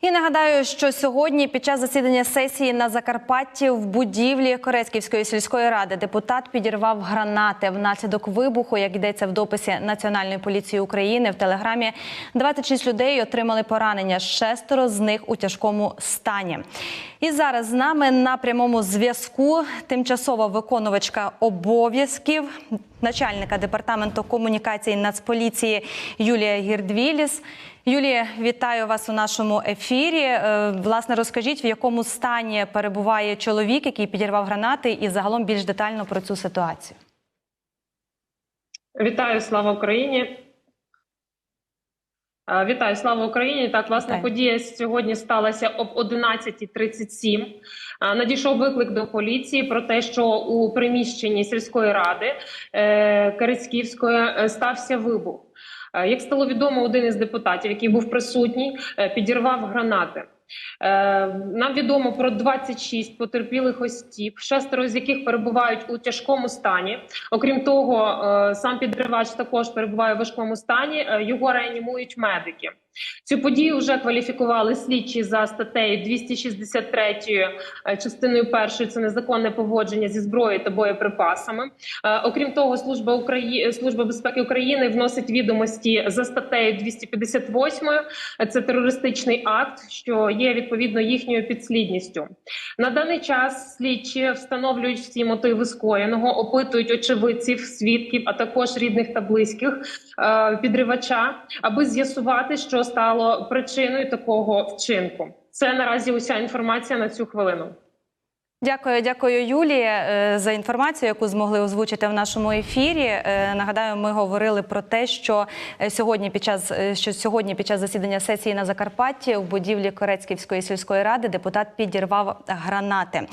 І нагадаю, що сьогодні під час засідання сесії на Закарпатті в будівлі Корецьківської сільської ради депутат підірвав гранати внаслідок вибуху, як йдеться в дописі Національної поліції України в телеграмі. 26 людей отримали поранення. Шестеро з них у тяжкому стані. І зараз з нами на прямому зв'язку тимчасова виконувачка обов'язків начальника департаменту комунікації Нацполіції Юлія Гірдвіліс. Юлія, вітаю вас у нашому ефірі. Е, Власне, розкажіть, в якому стані перебуває чоловік, який підірвав гранати, і загалом більш детально про цю ситуацію. Вітаю, слава Україні. Е, Вітаю, слава Україні. Так, власне, Вітаю. подія сьогодні сталася об 11.37. Е, Надійшов виклик до поліції про те, що у приміщенні сільської ради Керецьківської стався вибух. Е, Як стало відомо, один із депутатів, який був присутній, е, підірвав гранати. Е, Нам відомо про 26 потерпілих осіб, шестеро з яких перебувають у тяжкому стані. Окрім того, е, сам підривач також перебуває у важкому стані. е, Його реанімують медики. Цю подію вже кваліфікували слідчі за статтею 263 е, частиною першої. Це незаконне поводження зі зброєю та боєприпасами. Окрім того, служба Украї... служба безпеки України вносить відомості за статтею 258. Е, Це терористичний акт, що є відповідно їхньою підслідністю. На даний час слідчі встановлюють всі мотиви скоєного, опитують очевидців, свідків, а також рідних та близьких е, підривача, аби з'ясувати, що стало причиною такого вчинку. Це наразі уся інформація на цю хвилину. Дякую, дякую, Юлія, е, за інформацію, яку змогли озвучити в нашому ефірі. Е, Нагадаю, ми говорили про те, що е, сьогодні під час що сьогодні під час засідання сесії на Закарпатті в будівлі Корецьківської сільської ради депутат підірвав гранати.